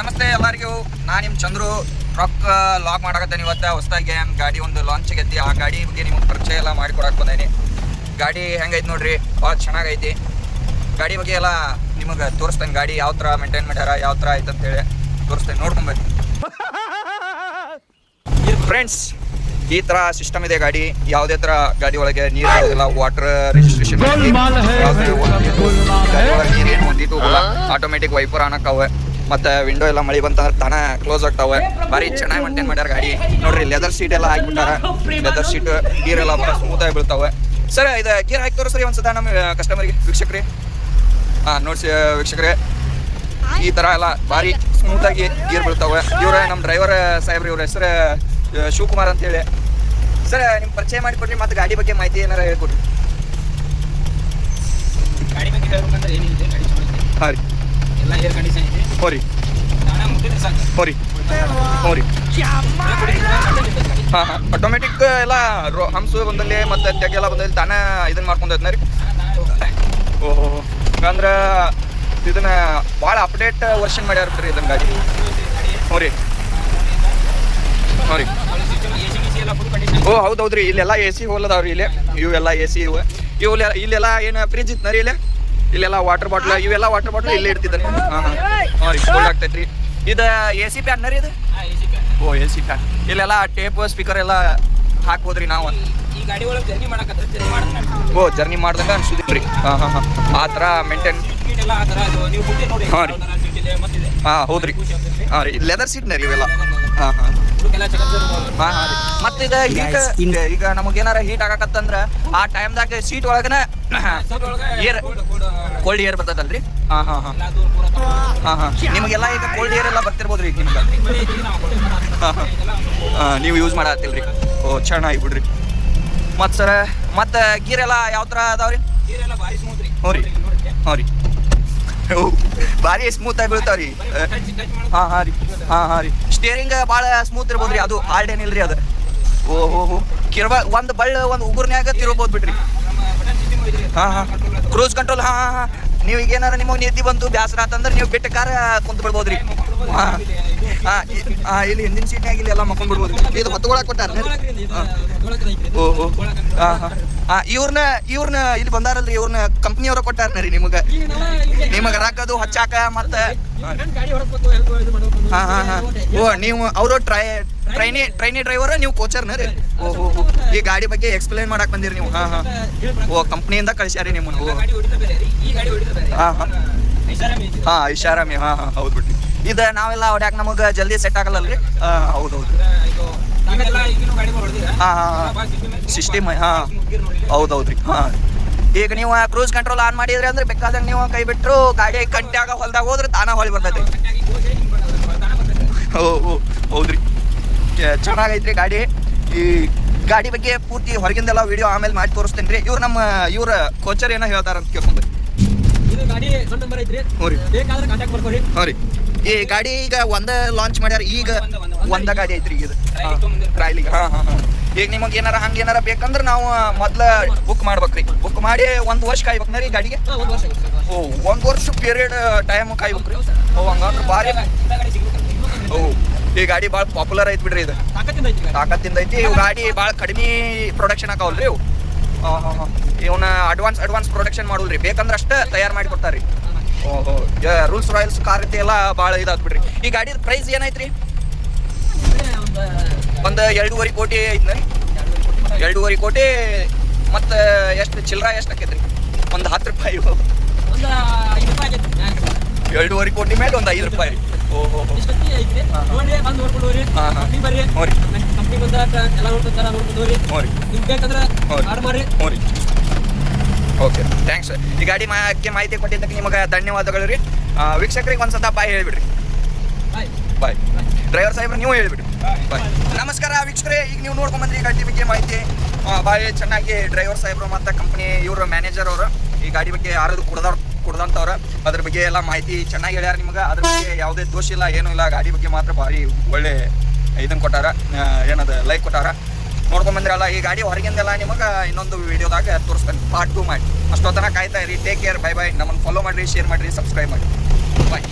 ನಮಸ್ತೆ ಎಲ್ಲರಿಗೂ. ನಾನು ನಿಮ್ಮ ಚಂದ್ರು. ರೊಕ್ಕ ಲಾಕ್ ಮಾಡಕತ್ತೇನೆ ಇವತ್ತು. ಹೊಸದಾಗಿ ಗಾಡಿ ಒಂದು ಲಾಂಚ್ ಗೆದ್ದಿ ಆ ಗಾಡಿ ಬಗ್ಗೆ ನಿಮಗೆ ಪರಿಚಯ ಎಲ್ಲ ಮಾಡಿ ಕೊಡಕ್ಕೆ ಬಂದೇನಿ. ಗಾಡಿ ಹೆಂಗೈತೆ ನೋಡ್ರಿ? ಭಾಳ ಚೆನ್ನಾಗೈತಿ. ಗಾಡಿ ಬಗ್ಗೆ ಎಲ್ಲ ನಿಮಗೆ ತೋರಿಸ್ತೇನೆ. ಗಾಡಿ ಯಾವ ಥರ ಮೇಂಟೈನ್ ಮಾಡ್ಯಾರ ಯಾವ ಥರ ಐತೆ ಅಂತೇಳಿ ತೋರಿಸ್ತೇನೆ. ನೋಡ್ಕೊಂಬಿ ಫ್ರೆಂಡ್ಸ್ ಈ ತರ ಸಿಸ್ಟಮ್ ಇದೆ ಗಾಡಿ. ಯಾವುದೇ ತರ ಗಾಡಿ ಒಳಗೆ ನೀರು ಬರೋದಿಲ್ಲ ವಾಟರ್ ರಿಜಿಸ್ಟ್ರೇಷನ್ ನೀರು ಏನು ಒಂದಿಟ್ಟು ಹೋಗಲ್ಲ ಆಟೋಮೆಟಿಕ್ ವೈಪರ್ ಆನಕ್ಕವೆ ಮತ್ತೆ ವಿಂಡೋ ಎಲ್ಲ ಮಳಿ ಬಂತಂದ್ರೆ ತಾನೇ ಕ್ಲೋಸ್ ಆಗ್ತಾವೆ. ಭಾರಿ ಚೆನ್ನಾಗಿ ಮೇಂಟೈನ್ ಮಾಡ್ಯಾರ ಗಾಡಿ. ನೋಡ್ರಿ ಲೆದರ್ ಸೀಟ್ ಎಲ್ಲ ಹಾಕ್ಬಿಟ್ಟಾರ. ಲೆದರ್ ಸೀಟ್ ಗೀರ್ ಎಲ್ಲ ಭಾಳ ಸ್ಮೂತ್ ಆಗಿ ಬೀಳ್ತಾವೆ. ಸರ್ ಇದು ಗೀರ್ ಹಾಕಿ ತೋರಿಸ್ರಿ ಒಂದ್ಸತ ನಮ್ಮ ಕಸ್ಟಮರ್ಗೆ ವೀಕ್ಷಕ್ರಿ ಹಾಂ ನೋಡ್ಸಿ ವೀಕ್ಷಕರೇ. ಈ ತರ ಎಲ್ಲ ಭಾರಿ ಸ್ಮೂತ್ ಆಗಿ ಗೀರ್ ಬೀಳ್ತಾವೆ. ಇವ್ರ ನಮ್ಮ ಡ್ರೈವರ್ ಸಾಹೇಬ್ರು ಇವ್ರ ಹೆಸರು ಶಿವಕುಮಾರ್ ಅಂತ ಹೇಳಿ. ಸರ್ ನಿಮ್ ಪರಿಚಯ ಮಾಡಿಕೊಡ್ರಿ ಮತ್ತೆ ಗಾಡಿ ಬಗ್ಗೆ ಮಾಹಿತಿ ಏನಾರ ಹೇಳ್ಕೊಡ್ರಿ. ಗಾಡಿ ಬಗ್ಗೆ ಹೇಳ್ಬೇಕಂದ್ರೆ ಏನಿದೆ ಹಾಂ ರೀ. ಏರ್ ಕಂಡೀಷನ್ ಐತಿ ಹೋ ರೀ ತಾಣ ಸಾಕು. ಹೋ ಹೋ. ಆಟೋಮೆಟಿಕ್ ಎಲ್ಲ ರೋ ಹಂಸು ಬಂದಲ್ಲಿ ಮತ್ತೆ ತೆಗೆಲ್ಲ ಬಂದಲ್ಲಿ ತಾನ ಇದನ್ನ ಮಾಡ್ಕೊಂಡೈತ್ನ ರೀ. ಓಹೋ ಅಂದ್ರೆ ಇದನ್ನ ಭಾಳ ಅಪ್ಡೇಟ್ ವರ್ಷನ್ ಮಾಡ್ಯಾರ ರೀ ಇದನ್ನ ಗಾಡಿ ಹ್ಞೂ ರೀ ಹ್ಞೂ ರೀ ಓ ಹೌದು ಹೌದ್ರಿ. ಇಲ್ಲೆಲ್ಲ ಎ ಸಿ ಹೋಲದಾವ್ರಿ ಇಲ್ಲಿ. ಇವೆಲ್ಲ ಎ ಸಿ ಇವು. ಇವು ಇಲ್ಲೆಲ್ಲ ಏನು ಫ್ರಿಜ್ ಇತ್ತು ರೀ ಇಲ್ಲಿ? ಇಲ್ಲೆಲ್ಲ ವಾಟರ್ ಬಾಟ್ಲ್ ಇವೆಲ್ಲ ವಾಟರ್ ಬಾಟ್ಲ್ ಇಲ್ಲೇ ಇಡ್ತಿದ್ದಾನೆ. ಹಾಂ ಹಾಂ. ಹಾಂ ರೀ ಕೋಲ್ಡ್ ಆಗ್ತೈತ್ರಿ. ಇದು ಎ ಸಿ ಪ್ಯಾನ್ ರೀ ಇದು. ಓ ಎ ಸಿ ಪ್ಯಾನ್ ಇಲ್ಲೆಲ್ಲ ಟೇಪ್ ಸ್ಪೀಕರ್ ಎಲ್ಲ ಹಾಕ್ಬೋದ್ರಿ ನಾವು. ಓ ಜರ್ನಿ ಮಾಡ್ದಂಗ ಅನ್ಸುದಿಲ್ರಿ ಹಾಂ ಹಾಂ ಹಾಂ. ಆ ಥರ ಮೇಂಟೈನ್ ಹಾಂ ರೀ. ಹಾಂ ಹೌದ್ರಿ. ಹಾ ರೀ. ಲೆದರ್ ಸೀಟ್ ರೀ ಇವೆಲ್ಲ. ಹಾಂ ಹಾಂ. ಹಾಂ ಹಾಂ ಮತ್ತೆ ಇದು ಹೀಟ್ ಈಗ ನಮಗೆ ಏನಾರ ಹೀಟ್ ಆಗಾಕತ್ತಂದ್ರ ಆ ಟೈಮ್ದಾಗ ಸೀಟ್ ಒಳಗನ ಏರ್ ಕೋಲ್ಡ್ ಏರ್ ಬರ್ತದಲ್ರಿ? ಹಾಂ ಹಾಂ ಹಾಂ. ಹಾಂ ಹಾಂ. ನಿಮಗೆಲ್ಲ ಈಗ ಕೋಲ್ಡ್ ಏರ್ ಎಲ್ಲ ಬರ್ತಿರ್ಬೋದ್ರಿ ಈಗ ನಿಮ್ಗೆ. ನಾವು ಯೂಸ್ ಮಾಡತ್ತಿಲ್ರಿ ಓ ಚೆನ್ನಾಗಿ ಬಿಡ್ರಿ ಮತ್ತು ಸರ ಮತ್ತು ಗೀರೆಲ್ಲ ಯಾವ ಥರ ಅದಾವ್ರಿ? ಹ್ಞೂ ರೀ. ಹ್ಞೂ ರೀ. ಭಾರಿ ಸ್ಮೂತ್ ಆಗಿ ಬೀಳ್ತಾವ ರೀ ಹಾ. ಹಾಂ ರೀ. ಹಾಂ ಹಾಂ ರೀ. ಸ್ಟೇರಿಂಗ್ ಭಾಳ ಸ್ಮೂತ್ ಇರ್ಬೋದು ರೀ. ಅದು ಹಾರ್ಡ್ ಏನಿಲ್ರಿ ಅದು. ಓ ಹೋ. ಹೋ ಕಿರ್ವ ಒಂದು ಬಳ್ಳ ಒಂದು ಉಗುರ್ನ್ಯಾಗ ತಿರ್ಬೋದು ಬಿಡ್ರಿ. ಹಾ ಹಾ ಹಾಂ ಹಾಂ. ಕ್ರೂಸ್ ಕಂಟ್ರೋಲ್ ಹಾ ಹಾಂ ಹಾಂ. ನೀವು ಈಗ ಏನಾರ ನಿಮಗೆ ನಿದ್ದೆ ಬಂತು ಬ್ಯಾಸರ ಅಂತಂದ್ರೆ ನೀವು ಬಿಟ್ಟ ಕಾರ ಕುಂತ ಬಿಡ್ಬೋದ್ರಿ. ಹಾಂ. ಹಾಂ ಇಲ್ಲಿ ಹಿಂದಿನ ಸೀಟ್ನಾಗ ಇಲ್ಲಿ ಎಲ್ಲ ಮಕ್ಕೊಂಡ್ ಬಿಡ್ಬೋದು ಇದು ಹೊತ್ಕೊಳಕ್ ಕೊಟ್ಟಾರ ಹಾಂ. ಹಾಂ ಹಾಂ. ಇವ್ರನ್ನ ಇವ್ರನ್ನ ಇಲ್ಲಿ ಬಂದಾರಲ್ರಿ ಇವ್ರನ್ನ ಕಂಪ್ನಿಯವ್ರ ಕೊಟ್ಟಾರ ರೀ ನಿಮಗೆ. ನಿಮಗೆ ರಾಕದು, ಹಚ್ಚಾಕ ಮತ್ತೆ. ಹಾಂ. ಹಾಂ ಹಾಂ ಓ, ನೀವು ಅವರು ಟ್ರೈ ಟ್ರೈನಿ ಟ್ರೈನಿ ಡ್ರೈವರ್, ನೀವು ಕೋಚರ್ನ ರೀ. ಓ ಹೋ ಹೋ ಈ ಗಾಡಿ ಬಗ್ಗೆ ಎಕ್ಸ್ಪ್ಲೈನ್ ಮಾಡಕ್ ಬಂದಿರಿ ನೀವು. ಹಾಂ ಹಾಂ. ಓ ಕಂಪ್ನಿಯಿಂದ ಕಳಿಸ್ಯಾರಿ ನಿಮ್ಮನ್ನು. ಹಾ ರೀ. ಹಾಂ. ಹಾಂ, ಐಷಾರಾಮಿ. ಹಾ, ಹಾಂ, ಹೌದು ಬಿಡ್ರಿ. ಇದು ನಾವೆಲ್ಲ ಹೊಡ್ಯಾಕ ನಮಗೆ ಜಲ್ದಿ ಸೆಟ್ ಆಗಲ್ಲಲ್ರಿ? ಹಾಂ, ಹೌದು ಹೌದು. ಹಾ? ಹಾಂ ಸಿಸ್ಟಮ್ ಹಾಂ ಹೌದು ಹೌದು ಹಾಂ. ಈಗ ನೀವು ಕ್ರೂಸ್ ಕಂಟ್ರೋಲ್ ಆನ್ ಮಾಡಿದ್ರಿ ಅಂದ್ರೆ ಬೇಕಾದಾಗ ನೀವು ಕೈ ಬಿಟ್ಟರು ಗಾಡಿ ಕಂಟ್ಯಾಗ ಹೊಲ್ದಾಗ ಹೋದ್ರೆ ತಾನ ಹೊಳಿ ಬರ್ತೈತಿ. ಓ ಓ. ಚೆನ್ನಾಗೈತ್ರಿ ಗಾಡಿ. ಈ ಗಾಡಿ ಬಗ್ಗೆ ಪೂರ್ತಿ ಹೊರಗಿಂದೆಲ್ಲ ವಿಡಿಯೋ ಆಮೇಲೆ ಮಾಡಿ ತೋರಿಸ್ತೇನೆ ರೀ. ಇವ್ರು ನಮ್ಮ ಇವ್ರ ಕೋಚರ್ ಏನೋ ಹೇಳ್ತಾರ ಅಂತ ಕೇಳ್ಕೊಂಡು ಗಾಡಿ ನಂಬರ್ ಐತ್ರಿ. ರೀ. ಬೇಕಾದ್ರೆ ಕಾಂಟ್ಯಾಕ್ಟ್ ಮಾಡ್ಕೊರಿ ಹ್ಞೂ ರೀ. ಈ ಗಾಡಿ ಈಗ ಒಂದ ಲಾಂಚ್ ಮಾಡ್ಯಾರ ಈಗ ಒಂದ, ಗಾಡಿ ಐತ್ರಿ ಈಗ ಇದು. ಹಾ. ಹಾ ಈಗ ನಿಮಗೆ ಏನಾರ ಹಂಗೆ ಏನಾರ ಬೇಕಂದ್ರೆ ನಾವು ಮೊದ್ಲ ಬುಕ್ ಮಾಡ್ಬೇಕ್ರಿ. ಬುಕ್ ಮಾಡಿ ಒಂದ್ ವರ್ಷ ಕಾಯ್ಬೇಕನ ರೀ ಗಾಡಿಗೆ? ಓ ಒಂದ್ ವರ್ಷ ಪೀರಿಯಡ್ ಟೈಮ್ ಕಾಯ್ಬೇಕ್ರಿ. ಓ ಹಂಗಂದ್ರೆ ಭಾರಿ. ಓ. ಈ ಗಾಡಿ ಭಾಳ ಪಾಪ್ಯುಲರ್ ಐತಿ ಬಿಡ್ರಿ ಇದು. ತಾಕತ್ತಿಂದ ಐತಿ. ಇವ್ ಗಾಡಿ ಭಾಳ ಕಡಿಮೆ ಪ್ರೊಡಕ್ಷನ್ ಹಾಕಾವಲ್ರಿ ಇವು. ಇವನ್ನ ಅಡ್ವಾನ್ಸ್ ಅಡ್ವಾನ್ಸ್ ಪ್ರೊಡಕ್ಷನ್ ಮಾಡಲ್ರಿ ಬೇಕಂದ್ರೆ ಅಷ್ಟೇ ತಯಾರು ಮಾಡಿ ಕೊಡ್ತಾರ್ರಿ. ಓಹೋ ರೂಲ್ಸ್ ರಾಯಲ್ಸ್ ಕಾರ್ ಐತಿ ಎಲ್ಲ ಭಾಳ ಇದಾತ್ ಬಿಡ್ರಿ. ಈ ಗಾಡಿ ಪ್ರೈಸ್ ಏನೈತ್ರಿ? ಒಂದ್ ಎರಡೂವರೆ ಕೋಟಿ ಐತ್ನ? ಎರಡೂವರೆ ಕೋಟಿ ಮತ್ತು ಎಷ್ಟು ಚಿಲ್ಲರ ಎಷ್ಟು ಹಾಕೈತ್ರಿ ಒಂದು ಹತ್ತು ರೂಪಾಯಿ. ಎರಡೂವರೆ ಕೋಟಿ ಮೇಲೆ ಒಂದು ಐದು ರೂಪಾಯಿ. ಇಷ್ಟೊತ್ತಿಗೆ ಐತ್ರಿ. ನೋಡ್ರಿ, ಬಂದ್ ನೋಡ್ಕೊಂಡು ಹೋಗ್ರಿ. ಕಂಪ್ನಿ ಬರ್ರಿ. ಕಂಪ್ನಿ ಬಂದಾಗ ಎಲ್ಲ ನೋಡ್ಕೊಂತಾರ ನೋಡ್ಕೊಂಡು ಹೋಗ್ರಿ. ನಿಮ್ಗ್ ಹ್ಞೂ ರೀ. ಮಾಡ್ರಿ ಓಕೆ ಥ್ಯಾಂಕ್ಸ್ ಈ ಗಾಡಿ ಬಗ್ಗೆ ಮಾಹಿತಿ ಕೊಟ್ಟಿದ್ದಕ್ಕೆ ನಿಮಗೆ ಧನ್ಯವಾದಗಳು ರೀ ವೀಕ್ಷಕರಿಗೆ ಒಂದು ಸತ ಬಾಯ್ ಹೇಳ್ಬಿಡ್ರಿ ಬಾಯ್ ಡ್ರೈವರ್ ಸಾಹೇಬ್ರು ನೀವು ಹೇಳ್ಬಿಡ್ರಿ ಬಾಯ್ ನಮಸ್ಕಾರ ವೀಕ್ಷಕರೇ ಈಗ ನೀವು ನೋಡ್ಕೊಂಡ್ ಬಂದ್ರಿ ಈ ಗಾಡಿ ಬಗ್ಗೆ ಮಾಹಿತಿ ಬಾಯ್ ಚೆನ್ನಾಗಿ ಡ್ರೈವರ್ ಸಾಹೇಬ್ರು ಮತ್ತು ಕಂಪ್ನಿ ಇವರು ಮ್ಯಾನೇಜರ್ ಅವರು ಈ ಗಾಡಿ ಬಗ್ಗೆ ಯಾರದು ಕುಡ್ದವ್ರು ಕುಡ್ದಂಥವ್ರು ಅದ್ರ ಬಗ್ಗೆ ಎಲ್ಲ ಮಾಹಿತಿ ಚೆನ್ನಾಗಿ ಹೇಳ್ಯಾರ ನಿಮ್ಗೆ. ಅದ್ರ ಬಗ್ಗೆ ಯಾವುದೇ ದೋಷ ಇಲ್ಲ, ಏನೂ ಇಲ್ಲ. ಗಾಡಿ ಬಗ್ಗೆ ಮಾತ್ರ ಭಾರಿ ಒಳ್ಳೆ ಇದನ್ನ ಕೊಟ್ಟಾರ. ಏನದು ಏನದ ಲೈಕ್ ಕೊಟ್ಟಾರ. ನೋಡ್ಕೊಂಬಂದ್ರಲ್ಲ ಈ ಗಾಡಿ ಹೊರಗಿಂದೆಲ್ಲ ನಿಮಗೆ ಇನ್ನೊಂದು ವಿಡಿಯೋದಾಗ ತೋರಿಸ್ತೇನೆ. ಪಾರ್ಟ್ ಟು ಮಾಡಿ. ಅಷ್ಟೊತ್ತನ ಕಾಯ್ತಾ ಇರಿ. ಟೇಕ್ ಕೇರ್ ಬೈ ಬೈ ನಮ್ಮನ್ನು ಫಾಲೋ ಮಾಡಿರಿ ಶೇರ್ ಮಾಡಿರಿ ಸಬ್ಸ್ಕ್ರೈಬ್ ಮಾಡಿ ಬಾಯ್